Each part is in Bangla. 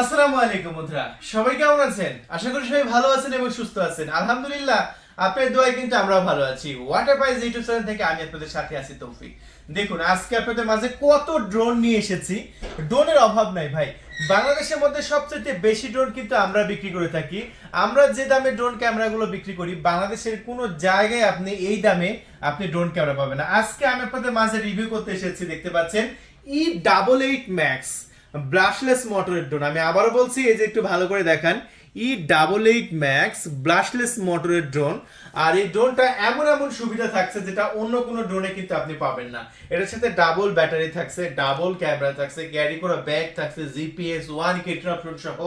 আসসালামু আলাইকুম বন্ধুরা সবাই কেমন আছেন? আশা করি সবাই ভালো আছেন এবং সুস্থ আছেন। আলহামদুলিল্লাহ আপনার দোয়ায় কিন্তু আমরাও ভালো আছি। ওয়াটার প্রাইজ ইউটিউব চ্যানেল থেকে আমি আপনাদের সাথে আছি তৌফিক। দেখুন, আজকে আপনাদের মাঝে কত ড্রোন নিয়ে এসেছি। ড্রোনের অভাব নাই ভাই। বাংলাদেশের মধ্যে সবচেয়ে বেশি ড্রোন কিন্তু আমরা বিক্রি করে থাকি। আমরা যে দামে ড্রোন ক্যামেরাগুলো বিক্রি করি, বাংলাদেশের কোনো জায়গায় আপনি এই দামে আপনি ড্রোন ক্যামেরা পাবেন আজকে আমি আপনাদের মাঝে রিভিউ করতে এসেছি, দেখতে পাচ্ছেন E double eight max brushless মোটরের ড্রোন আমি আবারও বলছি, এই যে একটু ভালো করে দেখান E double eight max brushless মোটরের ড্রোন আর এই ড্রোনটা এমন এমন সুবিধা থাকছে যেটা অন্য কোনো ড্রোনে কিন্তু আপনি পাবেন না। এটার সাথে ডাবল ব্যাটারি থাকছে ডাবল ক্যামেরা থাকছে ক্যারি করা ব্যাগ থাকছে জিপিএস ওয়ান কেটন অপশন সহ।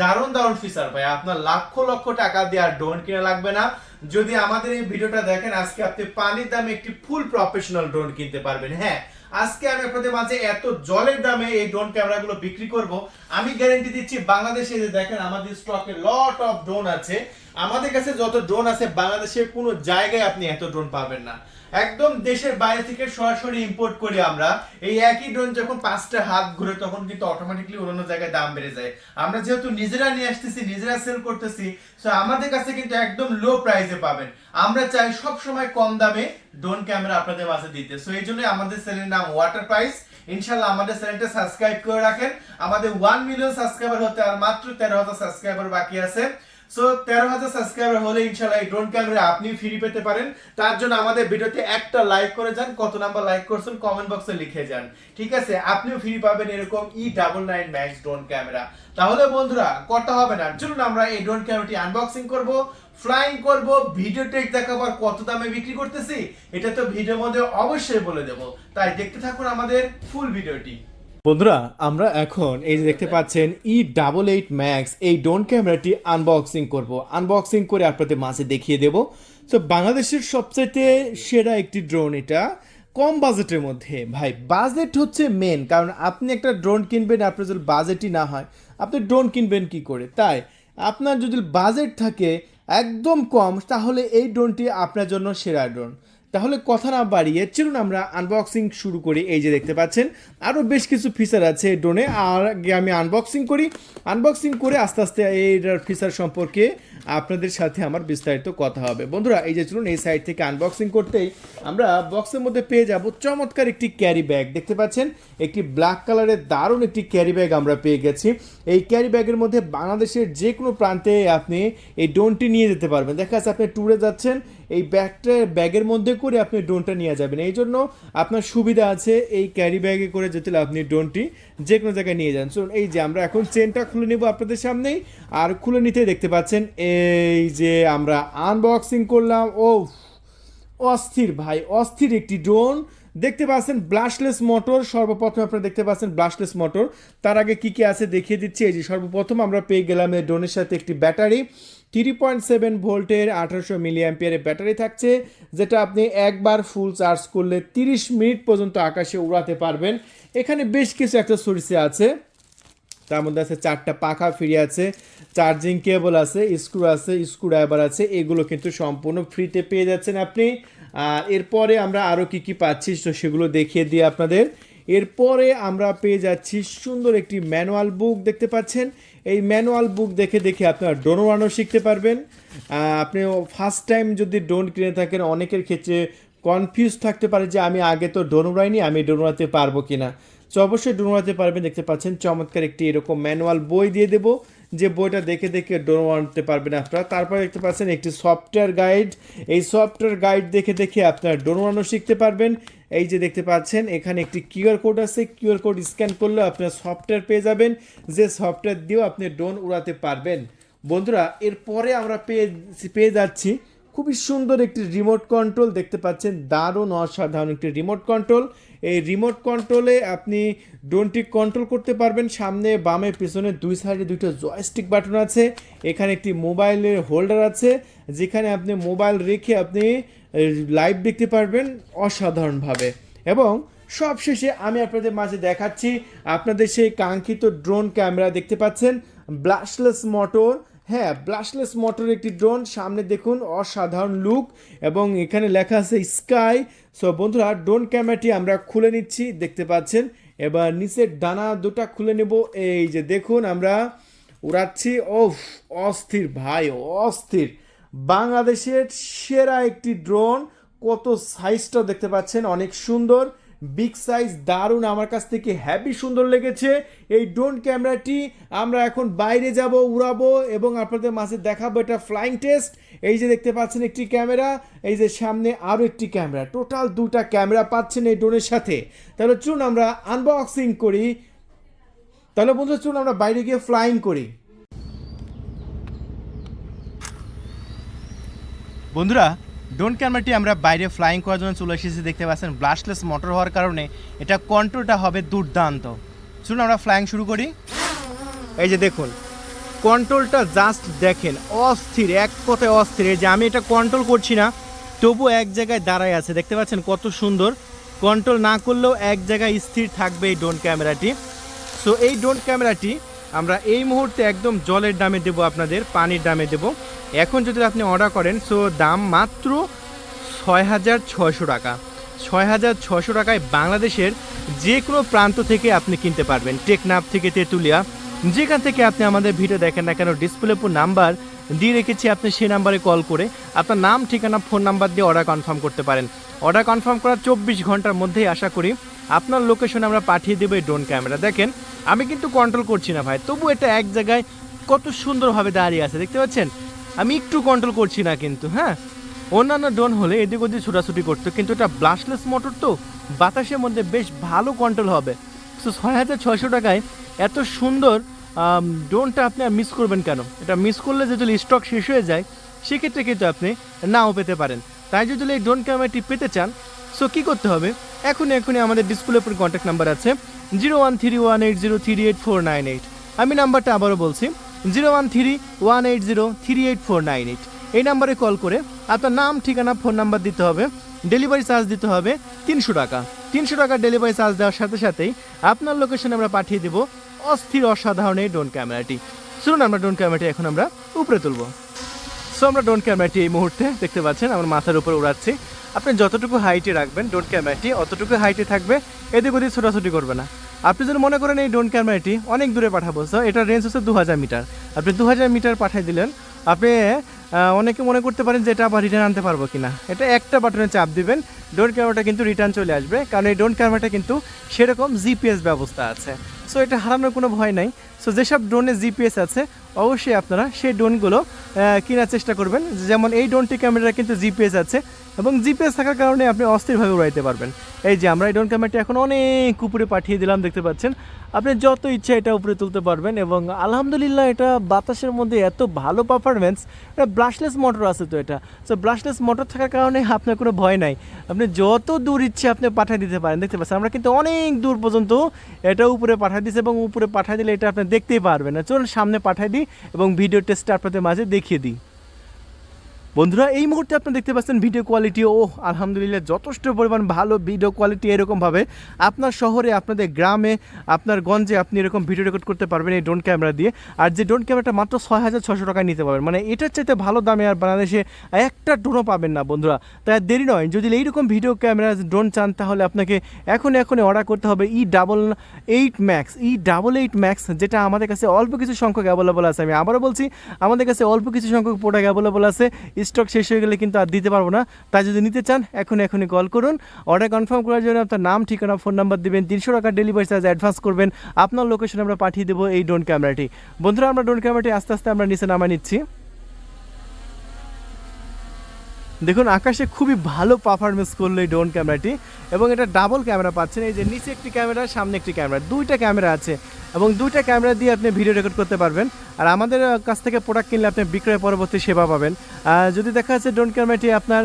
দারুণ দারুণ ফিচার ভাই। আপনার লক্ষ লক্ষ টাকা দিয়ে আর ড্রোন কিনা লাগবে না। যদি আমাদের এই ভিডিওটা দেখেন, আজকে আপনি পানির দামে একটি ফুল প্রফেশনাল ড্রোন কিনতে পারবেন। হ্যাঁ আজকে আমি আপনাদের মাঝে এত জলের দামে এই ড্রোন ক্যামেরাগুলো বিক্রি করব। আমি গ্যারেন্টি দিচ্ছি, বাংলাদেশে যে দেখেন, আমাদের স্টকে লট অফ ড্রোন আছে। আমাদের কাছে যত ড্রোন আছে, বাংলাদেশের কোনো জায়গায় আপনি এত ড্রোন পাবেন না। একদম দেশের বাইরে থেকে সরাসরি ইম্পোর্ট করি আমরা। এই একই ড্রোন যখন পাঁচটা হাত ঘুরে, তখন কিন্তু অটোমেটিকলি অন্য জায়গায় দাম বেড়ে যায়। আমরা যেহেতু নিজেরা নিয়ে আসতেছি, নিজেরা সেল করতেছি সো আমাদের কাছে কিন্তু একদম লো প্রাইসে পাবেন। আমরা চাই সব সময় কম দামে ড্রোন ক্যামেরা আপনাদের মাঝে দিতে। সো এই জন্য আমাদের সেলের নাম ওয়াটার প্রাইস ইনশাল্লাহ আমাদের চ্যানেলটা সাবস্ক্রাইব করে রাখেন। আমাদের ওয়ান মিলিয়ন সাবস্ক্রাইবার হতে আর মাত্র তেরো হাজার সাবস্ক্রাইবার বাকি আছে। সো তেরো হাজার সাবস্ক্রাইবার হলে ইনশাল্লাহ এই ড্রোন ক্যামেরা আপনি ফ্রি পেতে পারেন। তার জন্য আমাদের ভিডিওতে একটা লাইক করে যান। কত নাম্বার লাইক করছেন কমেন্ট বক্সে লিখে যান। ঠিক আছে? আপনিও ফ্রি পাবেন এরকম E double nine max drone camera তাহলে বন্ধুরা, কথা হবে না। চলুন আমরা এই ড্রোন ক্যামেরাটি আনবক্সিং করব ফ্লাইং করব ভিডিও টেক দেখাবার কত দামে বিক্রি করতেছি। এটা তো ভিডিওর মধ্যে অবশ্যই বলে দেব। তাই দেখতে থাকুন আমাদের ফুল ভিডিওটি বন্ধুরা, আমরা এখন এই যে দেখতে পাচ্ছেন ই ডাবল এইট ম্যাক্স এই ড্রোন ক্যামেরাটি আনবক্সিং করব। আনবক্সিং করে আপনাদের মাঝে দেখিয়ে দেব। তো বাংলাদেশের সবচেয়ে সেরা একটি ড্রোন এটা, কম বাজেটের মধ্যে। ভাই, বাজেট হচ্ছে মেন কারণ আপনি একটা ড্রোন কিনবেন, আপনার যদি বাজেটই না হয়, আপনি ড্রোন কিনবেন কি করে? তাই, আপনার যদি বাজেট থাকে একদম কম, তাহলে এই ড্রোনটি আপনার জন্য সেরা ড্রোন তাহলে কথা না বাড়িয়ে চলুন আমরা আনবক্সিং শুরু করি। এই যে দেখতে পাচ্ছেন আরও বেশ কিছু ফিচার আছে এই ড্রোনে আর আগে আমি আনবক্সিং করি। আনবক্সিং করে আস্তে আস্তে এইটার ফিচার সম্পর্কে আপনাদের সাথে আমার বিস্তারিত কথা হবে। বন্ধুরা, এই যে চলুন এই সাইড থেকে আনবক্সিং করতেই আমরা বক্সের মধ্যে পেয়ে যাব চমৎকার একটি ক্যারি ব্যাগ দেখতে পাচ্ছেন, একটি ব্ল্যাক কালারের দারুণ একটি ক্যারি ব্যাগ আমরা পেয়ে গেছি। এই ক্যারি ব্যাগের মধ্যে বাংলাদেশের যে কোনো প্রান্তে আপনি এই ড্রোনটি নিয়ে যেতে পারবেন। দেখা যাচ্ছে আপনি ট্যুরে যাচ্ছেন এই ব্যাগটা ব্যাগের মধ্যে করে আপনি ড্রোনটা নিয়ে যাবেন। এই জন্য আপনার সুবিধা আছে এই ক্যারি ব্যাগে করে যেতে আপনি ড্রোনটি যে কোনো জায়গায় নিয়ে যান। চলুন, এই যে আমরা এখন চেনটা খুলে নেব আপনাদের সামনেই। আর খুলে নিতে দেখতে পাচ্ছেন, এই যে আমরা আনবক্সিং করলাম। ও অস্থির ভাই, অস্থির একটি ড্রোন। দেখতে পাচ্ছেন ব্লাশলেস মোটর, সর্বপ্রথম আপনারা দেখতে পাচ্ছেন ব্লাশলেস মোটর। তার আগে কি কি আছে দেখিয়ে দিচ্ছি। এই যে সর্বপ্রথম আমরা পেয়ে গেলাম এই ড্রোনের সাথে একটি ব্যাটারি। থ্রি পয়েন্ট সেভেন ভোল্টের আঠারোশো মিলি অ্যাম্পিয়ারের ব্যাটারি থাকছে, যেটা আপনি একবার ফুল চার্জ করলে তিরিশ মিনিট পর্যন্ত আকাশে উড়াতে পারবেন। এখানে বেশ কিছু একটা অ্যাক্সেসরিজ আছে। তার মধ্যে আছে চারটা পাখা ফ্রি আছে চার্জিং কেবল আছে স্ক্রু আছে স্ক্রু ড্রাইভার আছে, এগুলো কিন্তু সম্পূর্ণ ফ্রিতে পেয়ে যাচ্ছেন আপনি। আর এরপরে আমরা আরও কি কি পাচ্ছি, তো সেগুলো দেখিয়ে দিই আপনাদের। এরপরে আমরা পেয়ে যাচ্ছি সুন্দর একটি ম্যানুয়াল বুক, দেখতে পাচ্ছেন? এই ম্যানুয়াল বুক দেখে দেখে আপনারা ড্রোন উড়ানো শিখতে পারবেন। আপনি ফার্স্ট টাইম যদি ড্রোন কিনে থাকেন, অনেকের ক্ষেত্রে কনফিউজ থাকতে পারে যে আমি আগে তো ড্রোন উড়াইনি আমি ড্রোন উড়াতে পারব কি না তো অবশ্যই ড্রোন উড়াতে পারবেন, দেখতে পাচ্ছেন, চমৎকার একটি এরকম ম্যানুয়াল বই দিয়ে দেবো। যে বইটা দেখে দেখে ডোনো আনতে পারবেন আপনারা। তারপরে দেখতে পাচ্ছেন একটি সফটওয়্যার গাইড এই সফটওয়্যার গাইড দেখে দেখে আপনারা ড্রোন আনো শিখতে পারবেন। এই যে দেখতে পাচ্ছেন, এখানে একটি কিউআর কোড আছে। কিউআর কোড স্ক্যান করলে আপনার সফটওয়্যার পেয়ে যাবেন। যে সফটওয়্যার দিয়েও আপনি ড্রোন উড়াতে পারবেন। বন্ধুরা, এরপরে আমরা পেয়ে পেয়ে যাচ্ছি খুবই সুন্দর একটি রিমোট কন্ট্রোল দেখতে পাচ্ছেন। দারুণ অসাধারণ একটি রিমোট কন্ট্রোল এই রিমোট কন্ট্রোলে আপনি ড্রোনটি কন্ট্রোল করতে পারবেন। সামনে, বামে, পিছনে দুই সাইডে দুটো জয়স্টিক বাটন আছে। এখানে একটি মোবাইলের হোল্ডার আছে, যেখানে আপনি মোবাইল রেখে আপনি লাইভ দেখতে পারবেন অসাধারণভাবে। এবং সবশেষে আমি আপনাদের মাঝে দেখাচ্ছি, আপনাদের সেই কাঙ্ক্ষিত ড্রোন ক্যামেরা দেখতে পাচ্ছেন। ব্লাশলেস মোটর হ্যাঁ ব্লাশলেস মোটর একটি ড্রোন সামনে দেখুন, অসাধারণ লুক এবং এখানে লেখা আছে স্কাই সো বন্ধুরা ড্রোন ক্যামেরাটি আমরা খুলে নিচ্ছি, দেখতে পাচ্ছেন। এবার নিচের ডানা দুটা খুলে নেব। এই যে দেখুন, আমরা উড়াচ্ছি। ও অস্থির ভাই, অস্থির। বাংলাদেশের সেরা একটি ড্রোন কত সাইজটা দেখতে পাচ্ছেন, অনেক সুন্দর। বিগ সাইজ দারুণ আমার কাছ থেকে হ্যাপি সুন্দর লেগেছে। এই ড্রোন ক্যামেরাটি আমরা এখন বাইরে যাব, উড়াবো এবং আপনাদের মাঝে দেখাবো এটা ফ্লাইং টেস্ট এই যে দেখতে পাচ্ছেন একটি ক্যামেরা এই যে সামনে আরও একটি ক্যামেরা টোটাল দুটা ক্যামেরা পাচ্ছেন এই ড্রোনের সাথে। তাহলে চুন আমরা আনবক্সিং করি। তাহলে বন্ধু চলুন আমরা বাইরে গিয়ে ফ্লাইং করি। বন্ধুরা ড্রোন ক্যামেরাটি আমরা বাইরে ফ্লাইং করার জন্য চলে এসেছি, দেখতে পাচ্ছেন ব্লাস্টলেস মোটর হওয়ার কারণে এটা কন্ট্রোলটা হবে দুর্দান্ত। চলুন আমরা ফ্লাইং শুরু করি। এই যে দেখুন কন্ট্রোলটা জাস্ট দেখেন, অস্থির, এক কথায় অস্থির। যে আমি এটা কন্ট্রোল করছি না, তবু এক জায়গায় দাঁড়ায় আছে। দেখতে পাচ্ছেন কত সুন্দর কন্ট্রোল না করলেও এক জায়গায় স্থির থাকবে এই ড্রোন ক্যামেরাটি সো এই ড্রোন ক্যামেরাটি আমরা এই মুহূর্তে একদম জলের দামে দেবো আপনাদের, পানির দামে দেবো। এখন যদি আপনি অর্ডার করেন সো দাম মাত্র ছয় হাজার ছয়শো টাকা। ছয় হাজার ছশো টাকায় বাংলাদেশের যে কোনো প্রান্ত থেকে আপনি কিনতে পারবেন। টেকনাফ থেকে তেঁতুলিয়া, যেখান থেকে আপনি আমাদের ভিডিও দেখেন না কেন ডিসপ্লে উপর নাম্বার দিয়ে রেখেছি আপনি সেই নাম্বারে কল করে আপনার নাম, ঠিকানা ফোন নাম্বার দিয়ে অর্ডার কনফার্ম করতে পারেন। অর্ডার কনফার্ম করার চব্বিশ ঘণ্টার মধ্যেই আশা করি আপনার লোকেশনে আমরা পাঠিয়ে দেবো এই ড্রোন ক্যামেরা দেখেন, আমি কিন্তু কন্ট্রোল করছি না ভাই। তবু এটা এক জায়গায় কত সুন্দরভাবে দাঁড়িয়ে আছে, দেখতে পাচ্ছেন? আমি একটু কন্ট্রোল করছি না কিন্তু হ্যাঁ? অন্যান্য ড্রোন হলে এদিক ওদিক ছোটাছুটি করতো, কিন্তু এটা ব্লাস্টলেস মোটর তো, বাতাসের মধ্যে বেশ ভালো কন্ট্রোল হবে। তো ছয় হাজার ছয়শো টাকায় এত সুন্দর ড্রোনটা আপনি আর মিস করবেন কেন? এটা মিস করলে যদি স্টক শেষ হয়ে যায়, সেক্ষেত্রে কিন্তু আপনি নাও পেতে পারেন। তাই যদি এই ড্রোন ক্যামেরাটি পেতে চান সো কী করতে হবে? এখন এখনই আমাদের ডিসপ্লে উপর কন্ট্যাক্ট নাম্বার আছে zero one three one eight zero three eight four nine eight আমি নাম্বারটা আবারও বলছি zero one three one eight zero three eight four nine eight এই নাম্বারে কল করে আপনার নাম, ঠিকানা ফোন নাম্বার দিতে হবে ডেলিভারি চার্জ দিতে হবে তিনশো টাকা। তিনশো টাকা ডেলিভারি চার্জ দেওয়ার সাথে সাথেই আপনার লোকেশনে আমরা পাঠিয়ে দেবো অস্থির, অসাধারণ এই ড্রোন ক্যামেরাটি শুনুন আমরা ড্রোন ক্যামেরাটি এখন আমরা উপরে তুলবো। সো আমরা ড্রোন ক্যামেরাটি এই মুহূর্তে দেখতে পাচ্ছেন, আমার মাথার উপর উড়াচ্ছি। আপনি যতটুকু হাইটে রাখবেন ড্রোন ক্যামেরাটি অতটুকু হাইটে থাকবে, এদিক ওদিক ছোটাছুটি করবে না। আপনি যদি মনে করেন এই ড্রোন ক্যামেরাটি অনেক দূরে পাঠাবো সো এটার রেঞ্জ হচ্ছে দু হাজার মিটার আপনি দু হাজার মিটার পাঠিয়ে দিলেন, আপনি অনেকে মনে করতে পারেন যে এটা আবার রিটার্ন আনতে পারব কিনা। এটা একটা বাটনে চাপ দিবেন ড্রোন ক্যামেরাটা কিন্তু রিটার্ন চলে আসবে, কারণ এই ড্রোন ক্যামেরাটা কিন্তু সেরকম জিপিএস ব্যবস্থা আছে। সো এটা হারানোর কোনো ভয় নাই। সো যেসব ড্রোনে জিপিএস আছে, অবশ্যই আপনারা সেই ড্রোনগুলো কেনার চেষ্টা করবেন। যেমন এই ড্রোনটি ক্যামেরা কিন্তু জিপিএস আছে এবং জিপিএস থাকার কারণে আপনি অস্থিরভাবে উড়াইতে পারবেন। এই যে আমরা এই ড্রোন ক্যামেরাটি এখন অনেক উপরে পাঠিয়ে দিলাম, দেখতে পাচ্ছেন। আপনি যত ইচ্ছা এটা উপরে তুলতে পারবেন এবং আলহামদুলিল্লাহ এটা বাতাসের মধ্যে এত ভালো পারফরমেন্স এটা ব্রাশলেস মোটর আছে তো এটা। সো ব্রাশলেস মোটর থাকার কারণে আপনার কোনো ভয় নাই। আপনি যত দূর ইচ্ছে আপনি পাঠিয়ে দিতে পারেন, দেখতে পাচ্ছেন। আমরা কিন্তু অনেক দূর পর্যন্ত এটা উপরে পাঠিয়ে দিচ্ছি এবং উপরে পাঠিয়ে দিলে এটা আপনি দেখতেই পারবে না। চলুন সামনে পাঠাই দিই এবং ভিডিও টেস্টটা আপনাদের মাঝে দেখিয়ে দিই। বন্ধুরা, এই মুহূর্তে আপনি দেখতে পাচ্ছেন ভিডিও কোয়ালিটি ও আলহামদুলিল্লাহ যথেষ্ট পরিমাণ ভালো ভিডিও কোয়ালিটি এরকমভাবে আপনার শহরে, আপনাদের গ্রামে, আপনার গঞ্জে আপনি এরকম ভিডিও রেকর্ড করতে পারবেন এই ড্রোন ক্যামেরা দিয়ে। আর যে ড্রোন ক্যামেরাটা মাত্র ছয় হাজার ছশো টাকায় নিতে পারবেন। মানে এটার চাইতে ভালো দামে আর বাংলাদেশে একটা ড্রোনও পাবেন না বন্ধুরা। তাই দেরি নয়, যদি এইরকম ভিডিও ক্যামেরা ড্রোন চান, তাহলে আপনাকে এখন এখন অর্ডার করতে হবে E double eight max E double eight max যেটা আমাদের কাছে অল্প কিছু সংখ্যক অ্যাভেলেবল আছে। আমি আবারও বলছি, আমাদের কাছে অল্প কিছু সংখ্যক প্রোডাক্ট অ্যাভেলেবল আছে। স্টক শেষ হয়ে গেলে কিন্তু আর দিতে পারব না। তাই যদি নিতে চান এখন এখনই কল করুন। অর্ডার কনফার্ম করার জন্য আপনার নাম, ঠিকানা ফোন নাম্বার দিবেন। তিনশো টাকা ডেলিভারি চার্জ অ্যাডভান্স করবেন। আপনার লোকেশনে আমরা পাঠিয়ে দেবো এই ড্রোন ক্যামেরাটি বন্ধুরা, আমরা ড্রোন ক্যামেরাটি আস্তে আস্তে আমরা নিচে নামা নিচ্ছি। দেখুন, আকাশে খুবই ভালো পারফরমেন্স করল এই ড্রোন ক্যামেরাটি এবং এটা ডাবল ক্যামেরা পাচ্ছেন। এই যে নিচে একটি ক্যামেরা সামনে একটি ক্যামেরা দুইটা ক্যামেরা আছে। এবং দুইটা ক্যামেরা দিয়ে আপনি ভিডিও রেকর্ড করতে পারবেন। আর আমাদের কাছ থেকে প্রোডাক্ট কিনলে আপনি বিক্রয় পরবর্তী সেবা পাবেন। যদি দেখা যাচ্ছে ড্রোন ক্যামেরাটি আপনার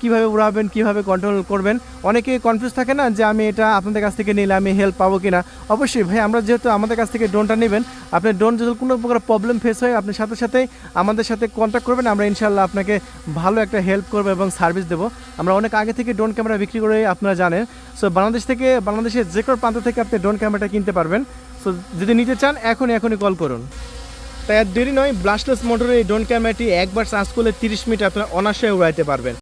কীভাবে উড়াবেন, কীভাবে কন্ট্রোল করবেন, অনেকে কনফিউজ থাকে না যে আমি এটা আপনাদের কাছ থেকে নিলে আমি হেল্প পাবো কিনা। অবশ্যই ভাই, আমরা যেহেতু আমাদের কাছ থেকে ড্রোনটা নেবেন, আপনি ড্রোন যদি কোনো প্রকার প্রবলেম ফেস হয়, আপনি সাথে সাথে আমাদের সাথে কন্ট্যাক্ট করবেন, আমরা ইনশাল্লাহ আপনাকে ভালো একটা হেল্প করব এবং সার্ভিস দেবো। আমরা অনেক আগে থেকে ড্রোন ক্যামেরা বিক্রি করে আপনারা জানেন। সো বাংলাদেশ থেকে, বাংলাদেশের যে কোনো প্রান্ত থেকে আপনি ড্রোন ক্যামেরাটা কিনতে পারবেন। সো যদি নিতে চান, এখনই এখনই কল করুন। তাই আর দেরি নয় ব্লাস্টলেস মোটরের এই ড্রোন ক্যামেরাটি একবার চার্জ করলে তিরিশ মিনিট আপনারা অনায়াসে উড়াইতে পারবেন।